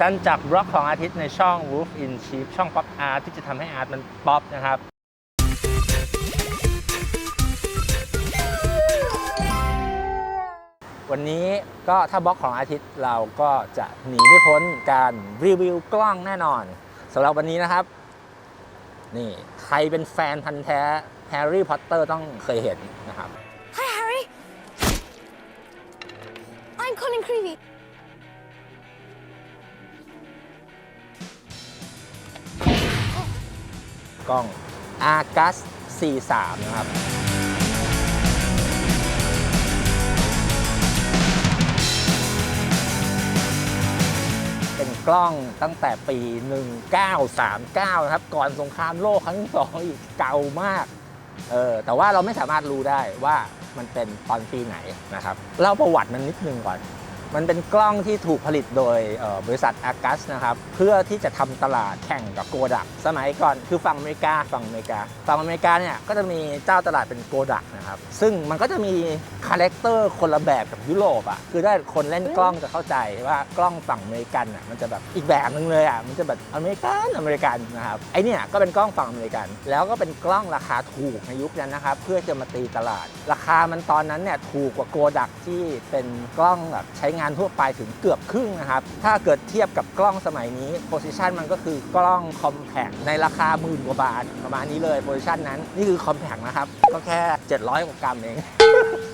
สั้นจากบล็อกของอาทิตย์ในช่อง Wolf in Sheep ช่องป๊อปอาร์ตที่จะทำให้อาร์ตมันป๊อปนะครับวันนี้ก็ถ้าบล็อกของอาทิตย์เราก็จะหนีไม่พ้นการรีวิวกล้องแน่นอนสำหรับวันนี้นะครับ นี่ใครเป็นแฟนพันธ์แท้แฮร์รี่พอตเตอร์ต้องเคยเห็นนะครับ Hi, Harry. I'm Colin Creevy. กล้อง Argus C3 นะครับ เป็นกล้องตั้งแต่ปี 1939 นะครับ ก่อนสงครามโลกครั้งที่สองอีกเก่ามาก เออแต่ว่าเราไม่สามารถรู้ได้ว่ามันเป็นตอนปีไหนนะครับ เล่าประวัติมันนิดนึงก่อน มันเป็นกล้องที่ถูกผลิตโดยบริษัทอากัสนะครับ เพื่อที่จะทำตลาดแข่งกับโกดัก สมัยก่อนคือฝั่งอเมริกาฝั่งอเมริกาฝั่งอเมริกาเนี่ยก็จะมีเจ้าตลาดเป็นโกดักนะครับ ซึ่งมันก็จะมีคาแรคเตอร์คนละแบบกับยุโรปอะคือถ้าคนเล่นกล้องจะเข้าใจว่ากล้องฝั่งอเมริกันอะมันจะแบบอีกแบบนึงเลยอะมันจะแบบอเมริกันอเมริกันนะครับไอเนี่ยก็เป็นกล้องฝั่งอเมริกัน แล้วก็เป็นกล้องราคาถูกในยุคนั้นนะครับเพื่อจะมาตีตลาด ราคามันตอนนั้นเนี่ยถูกกว่าโกดักที่เป็นกล้องแบบใช้งานทั่วไปถึงเกือบครึ่งนะครับ ถ้าเกิดเทียบกับกล้องสมัยนี้โพซิชันมันก็คือกล้องคอมแพคในราคาหมื่นกว่าบาทประมาณนี้เลยโพซิชันนั้น นี่คือคอมแพคนะครับ ก็แค่ 700กว่ากรัมเอง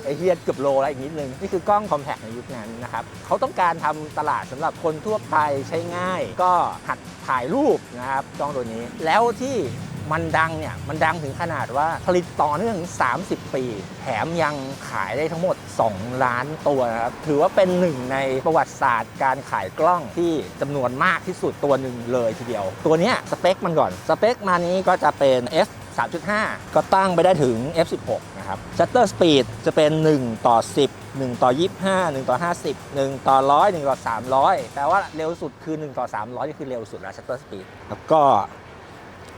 ไอเฮียเกือบโลแล้วอีกนิดนึง นี่คือกล้องคอมแพคในยุคนั้นนะครับ เขาต้องการทำตลาดสำหรับคนทั่วไปใช้ง่าย ก็หัดถ่ายรูปนะครับกล้องตัวนี้ แล้วที่ มันดังเนี่ยมันดังถึงขนาดว่าผลิตต่อเนื่องถึง 30 ปี แถมยังขายได้ทั้งหมด 2 ล้านตัวนะครับถือว่าเป็นหนึ่งในประวัติศาสตร์การขายกล้องที่จำนวนมากที่สุดตัวหนึ่งเลยทีเดียว ตัวเนี้ยสเปคมันก่อน สเปคมานี้ก็จะเป็น f 3.5 ก็ตั้งไปได้ถึง f16 นะครับ shutter speed จะเป็น 1 ต่อ 10 1 ต่อ 25 1 ต่อ 50 1 ต่อ 100 1 ต่อ 300 แปลว่าเร็วสุดคือ 1 ต่อ 300 นี่คือเร็วสุดแล้ว shutter speed แล้วก็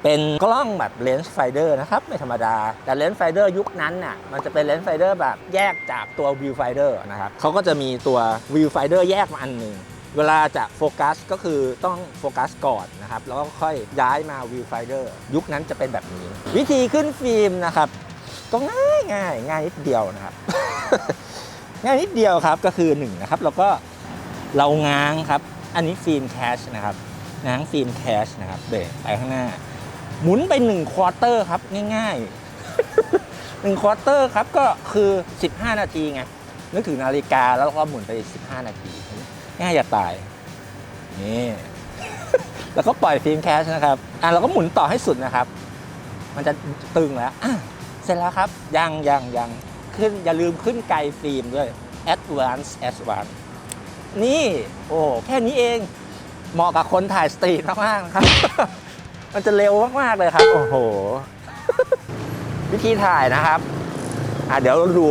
เป็นกล้องแบบเลนส์ไฟเดอร์นะครับ ไม่ธรรมดา แต่เลนส์ไฟเดอร์ยุคนั้นน่ะมันจะเป็นเลนส์ไฟเดอร์แบบแยกจากตัววิวไฟเดอร์นะครับเขาก็จะมีตัววิวไฟเดอร์แยกมาอันหนึ่งเวลาจะโฟกัสก็คือต้องโฟกัสก่อนนะครับ แล้วก็ค่อยย้ายมาวิวไฟเดอร์ยุคนั้นจะเป็นแบบนี้ วิธีขึ้นฟิล์มนะครับก็ง่ายง่ายง่ายนิดเดียวนะครับ ง่ายนิดเดียวครับก็คือหนึ่งนะครับเราก็เราง้างครับ อันนี้ฟิล์มแคชนะครับง้างฟิล์มแคชนะครับเบรกไปข้างหน้า หมุนไป1ควอเตอร์ครับง่ายๆ1ควอเตอร์ครับก็คือ 15 นาทีไงนึกถึงนาฬิกาแล้วก็หมุนไป 15 นาที ง่ายจะตายนี่แล้วก็ปล่อยฟิล์มแคชนะครับอะเราก็หมุนต่อให้สุดนะครับ มันจะตึงแล้วอะเสร็จแล้วครับยังยังยังขึ้นอย่าลืมขึ้นไกลฟิล์มด้วย advance advance นี่ โอ้ แค่นี้เอง เหมาะกับคนถ่ายสตรีทมากๆนะครับ มันจะเร็วมากๆเลยครับ โอ้โห วิธีถ่ายนะครับ อะเดี๋ยวเราดู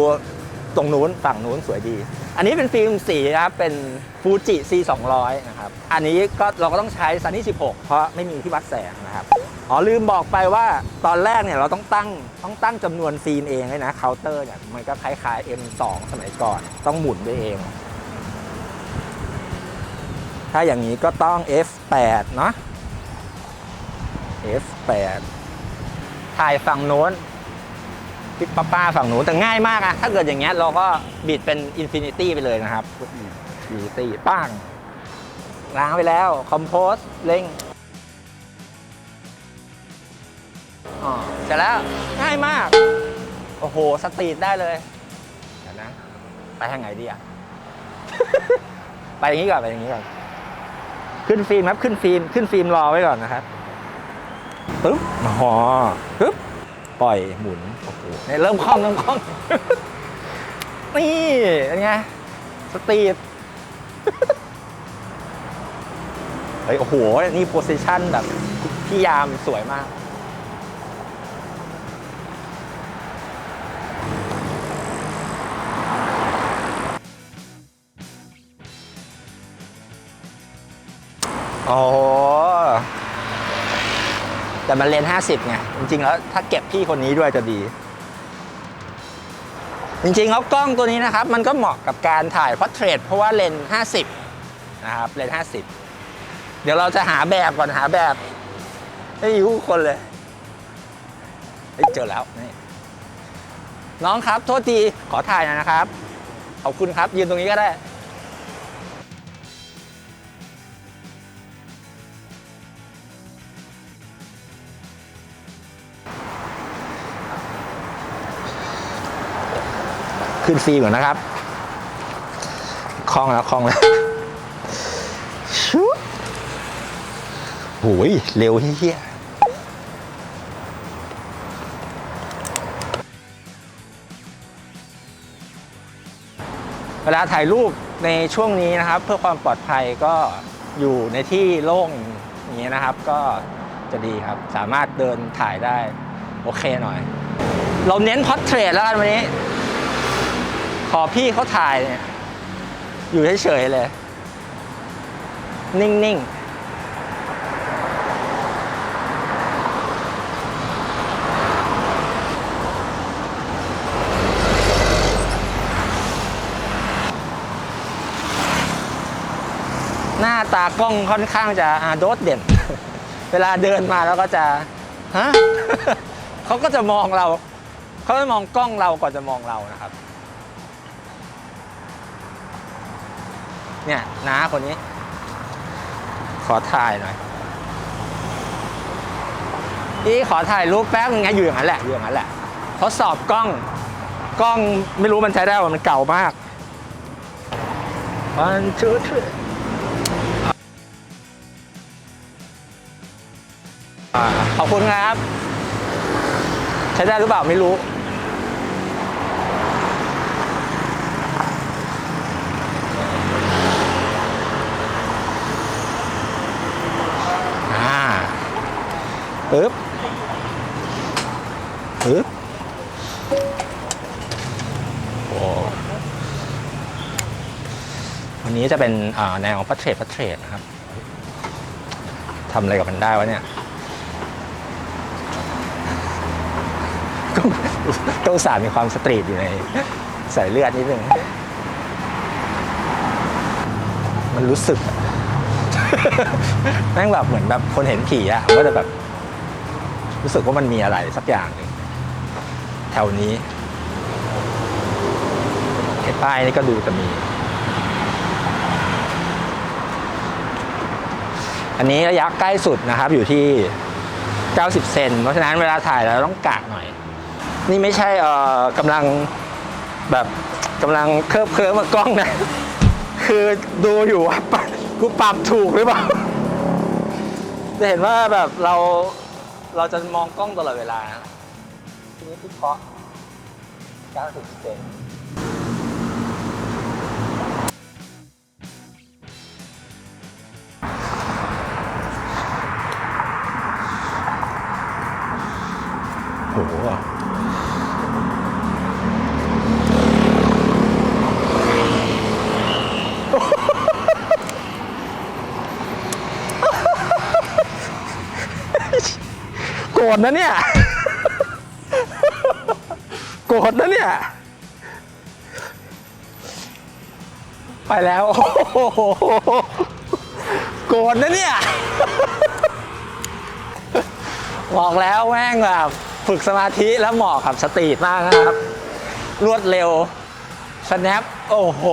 ตรงนู้นฝั่งนู้นสวยดี อันนี้เป็นฟิล์มสีนะครับ เป็นฟูจิ C 200นะครับ อันนี้ก็เราก็ต้องใช้ซันนี่16 เพราะไม่มีที่วัดแสงนะครับ อ๋อลืมบอกไปว่าตอนแรกเนี่ยเราต้องตั้งต้องตั้งจำนวนฟิล์มเองเลยนะเคาน์เตอร์เนี่ยมันก็คล้ายๆ M2 สมัยก่อน ต้องหมุนด้วยเอง ถ้าอย่างนี้ก็ต้อง F8 เนาะ F8 ถ่ายฝั่งโน้นปิดป้าป้าฝั่งโน้นแต่ง่ายมากอะถ้าเกิดอย่างเงี้ยเราก็บิดเป็นอินฟินิตี้ไปเลยนะครับอินฟินิตี้ป้างล้างไปแล้วคอมโพสเร่งอ๋อเสร็จแล้วง่ายมาก โอ้โห สตรีทได้เลยเดี๋ยวนะ ไปทางไหนดีอะไปอย่างนี้ก่อน ไปอย่างนี้ก่อน ขึ้นฟิล์มครับ ขึ้นฟิล์ม ขึ้นฟิล์มรอไว้ก่อนนะครับ ปึ๊บอ๋อปึ๊บปล่อยหมุนโอ้โหเนี่ยเริ่มคล่องเริ่มคล่อง นี่เป็นไงสตรีทเฮ้ยโอ้โห นี่โพสิชันแบบพี่ยามสวยมากอ๋อ แต่มันเลน 50ไงจริงๆ แล้วถ้าเก็บพี่คนนี้ด้วยจะดี จริงๆแล้วกล้องตัวนี้นะครับ มันก็เหมาะกับการถ่ายพอร์เทรตเพราะว่าเลนส์50 นะครับเลนส์50 เดี๋ยวเราจะหาแบบก่อนหาแบบให้ทุคนเลยเฮ้ยเจอแล้วนี่น้องครับ โทษทีขอถ่ายหน่อยนะครับขอบคุณครับยืนตรงนี้ก็ได้ ขึ้นฟรีก่อนนะครับคล่องแล้วคล่องแล้วชุบโหยเร็วเฮี้ยเวลาถ่ายรูปในช่วงนี้นะครับ เพื่อความปลอดภัยก็อยู่ในที่โล่งอย่างนี้ยนะครับ ก็จะดีครับ สามารถเดินถ่ายได้ โอเคหน่อย เราเน้นพอร์เทรตแล้วกันวันนี้ข อพี่เขาถ่ายเนี่ยอยู่เฉยๆเลย นิ่งๆหน้าตากล้องค่อนข้างจะโดดเด่น เวลาเดินมาแล้วก็จะ ฮะเขาก็จะมองเรา เขาจะมองกล้องเราก่อนจะมองเรานะครับ เนี่ยน้าคนนี้ ขอถ่ายหน่อยนี่ขอถ่ายรูปแป๊บนึงไงอยู่อย่างนั้นแหละอยู่อย่างนั้นแหละทดสอบกล้องกล้องไม่รู้มันใช้ได้ว่ามันเก่ามาก one two three ขอบคุณครับ ใช้ได้หรือเปล่าไม่รู้ ปึ๊บปึ๊บโอ้วันนี้จะเป็นแนวพัทเทรดพัทเทรดนะครับทำอะไรกับมันได้วะเนี่ยต้องต้องสารมีความสตรีทอยู่ในใส่เลือดนิดนึง มันรู้สึกแม่งแบบเหมือนแบบคนเห็นผีอะก็จะแบบ รู้สึกว่ามันมีอะไรสักอย่างหนึ่งแถวนี้ไอ้ป้ายนี่ก็ดูจะมี อันนี้ระยะใกล้สุดนะครับอยู่ที่ 90 เซนเพราะฉะนั้นเวลาถ่ายเราต้องกะหน่อย นี่ไม่ใช่เอ่อกำลังแบบกำลังเคิร์ฟเคิร์ฟมากล้องนะ คือดูอยู่ว่ากูปรับถูกหรือเปล่าจะเห็นว่าแบบเรา เราจะมองกล้องตลอดเวลา ทีนี้ที่เคาะ90เซน ธนะเนี่ย โกรธนะเนี่ย ไปแล้ว โอ้โหโกรธนะเนี่ย บอกแล้วแม่งแบบฝึกสมาธิแล้วเหมาะกับสตรีทมากนะครับ รวดเร็ว snap โอ้โห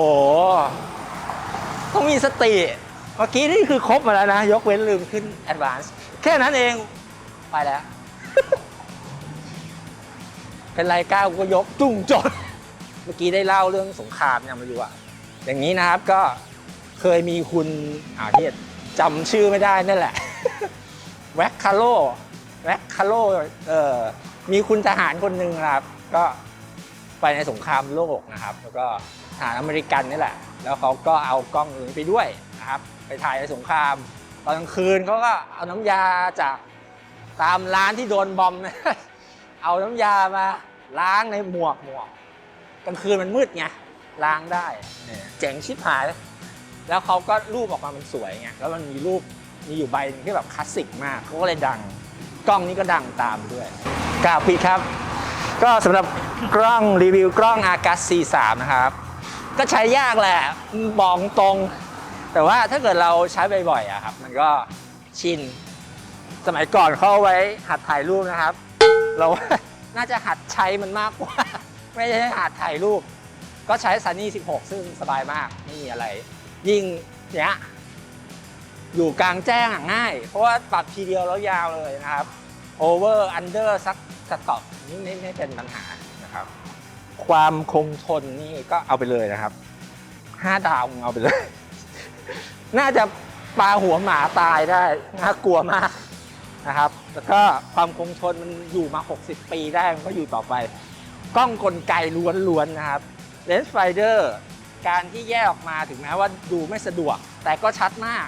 ต้องมีสติ เมื่อกี้นี่คือครบมาแล้วนะ ยกเว้นลืมขึ้น advance แค่นั้นเอง ไปแล้ว เป็นไรก้าวก็ยกจุ้งจด เมื่อกี้ได้เล่าเรื่องสงครามยังไม่รู้อะอย่างนี้นะครับก็เคยมีคุณอ่าที่จำชื่อไม่ได้นั่นแหละ แว็กคาโลแว็กคาโลเออมีคุณทหารคนหนึ่งนะครับ ก็ไปในสงครามโลกนะครับ แล้วก็ทหารอเมริกันนี่แหละ แล้วเขาก็เอากล้องอื่นไปด้วยนะครับ ไปถ่ายในสงคราม ตอนกลางคืนเขาก็เอาน้ำยาจาก ตามร้านที่โดนบอมเอาน้ำยามาล้างในหมวกหมวกกลางคืนมันมืดไงล้างได้เนี่ยเจ๋งชิบหาย แล้วเขาก็รูปออกมามันสวยไงแล้วมันมีรูปมีอยู่ใบหนึงที่แบบคลาสสิกมากเขาก็เลยดัง กล้องนี้ก็ดังตามด้วยกล่าวปิดครับ ก็สำหรับกล้องรีวิวกล้องอากัส C3 นะครับ ก็ใช้ยากแหละบอกตรง แต่ว่าถ้าเกิดเราใช้บ่อยๆอะครับ มันก็ชิน สมัยก่อนเขาเอาไว้หัดถ่ายรูปนะครับ เราน่าจะหัดใช้มันมากกว่า ไม่ใช่หัดถ่ายรูป ก็ใช้ Sunny 16 ซึ่งสบายมากไม่มีอะไร ยิ่งเนี้ยอยู่กลางแจ้งง่าย เพราะว่าปรับทีเดียวแล้วยาวเลยนะครับ over under สักสต็อปนี่ไม่ไม่เป็นปัญหานะครับ ความคงทนนี่ก็เอาไปเลยนะครับ5ดาวเอาไปเลย น่าจะปลาหัวหมาตายได้น่ากลัวมาก นะครับ แล้วก็ความคงทนมันอยู่มา 60 ปีได้มันก็อยู่ต่อไป กล้องกลไกล้วนๆนะครับเลนส์ไฟเดอร์การที่แยกออกมาถึงแม้ว่าดูไม่สะดวก แต่ก็ชัดมาก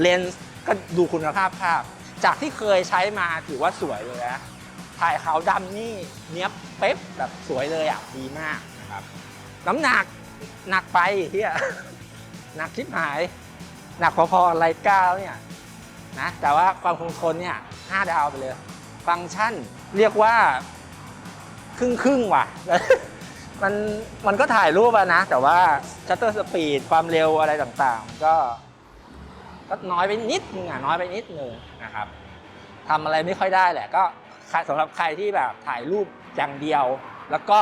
เลนส์ก็ดูคุณภาพภาพ จากที่เคยใช้มาถือว่าสวยเลยนะถ่ายขาวดำนี่เนี้ยบเป๊ะแบบสวยเลยอะดีมากนะครับน้ำหนักหนักไปเฮียหนักชิบหาย หนักพอๆไลกาแล้วเนี่ย นะแต่ว่าความคงทนเนี่ยห้าดาวไปเลย ฟังก์ชันเรียกว่าครึ่งครึ่งว่ะ มันมันก็ถ่ายรูปอะนะ แต่ว่าชัตเตอร์สปีดความเร็วอะไรต่างๆ ก็ก็น้อยไปนิดนึงอะน้อยไปนิดนึงนะครับทำอะไรไม่ค่อยได้แหละ ก็สำหรับใครที่แบบถ่ายรูปอย่างเดียว แล้วก็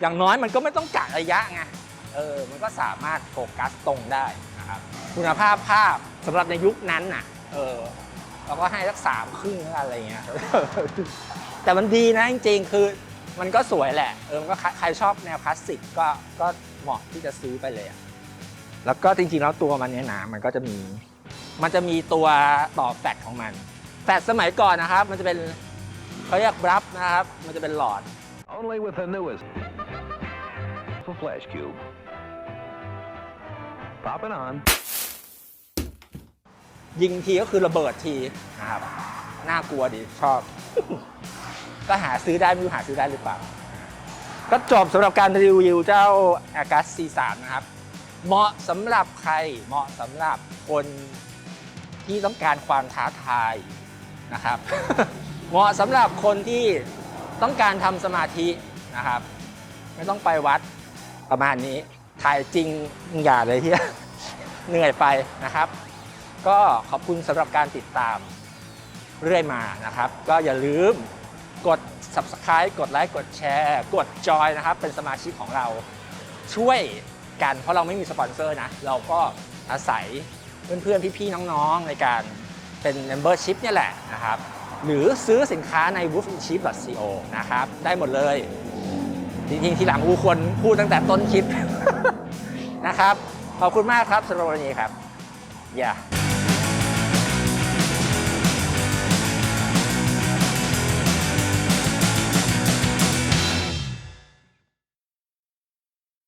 อย่างน้อยมันก็ไม่ต้องกะระยะไงเออมันก็สามารถโฟกัสตรงได้นะครับคุณภาพภาพสำหรับในยุคนั้นน่ะ เออเราก็ให้สักสามครึ่งอะไรเงี้ย แต่มันดีนะจริงๆ คือมันก็สวยแหละ เออมันก็ใครชอบแนวคลาสสิกก็ก็เหมาะที่จะซื้อไปเลยอะแล้วก็จริงๆ แล้วตัวมันเนี่ยนะมันก็จะมี มันจะมีตัวต่อแฟลชของมัน แฟลชสมัยก่อนนะครับ มันจะเป็นเขาเรียกบลัฟนะครับ มันจะเป็นหลอด Only with the newest for Flash Cube. Pop it on. ยิงทีก็คือระเบิดทีนะครับน่ากลัวดีชอบ ก็หาซื้อได้ไม่รู้หาซื้อได้หรือเปล่า ก็จบสำหรับการรีวิวเจ้า a g a s C3 นะครับ เหมาะสำหรับใครเหมาะสำหรับคนที่ต้องการความท้าทายนะครับ เหมาะสำหรับคนที่ต้องการทำสมาธินะครับ ไม่ต้องไปวัดประมาณนี้ถ่ายจริงอย่าเลยที่เหนื่อยไปนะครับ ก็ขอบคุณสำหรับการติดตามเรื่อยมานะครับ ก็อย่าลืมกด subscribe กดไลค์กดแชร์ กดจอยนะครับ เป็นสมาชิกของเราช่วยกัน เพราะเราไม่มีสปอนเซอร์นะ เราก็อาศัยเพื่อนๆ พี่ๆ น้องๆ ในการเป็น membership เนี่ยแหละนะครับ หรือซื้อสินค้าใน w o o f i n c h i p co นะครับ ได้หมดเลย จริงๆ ทีหลังกูควรพูดตั้งแต่ต้นคลิปนะครับ ขอบคุณมากครับสำหรับวันนี้ครับอย่า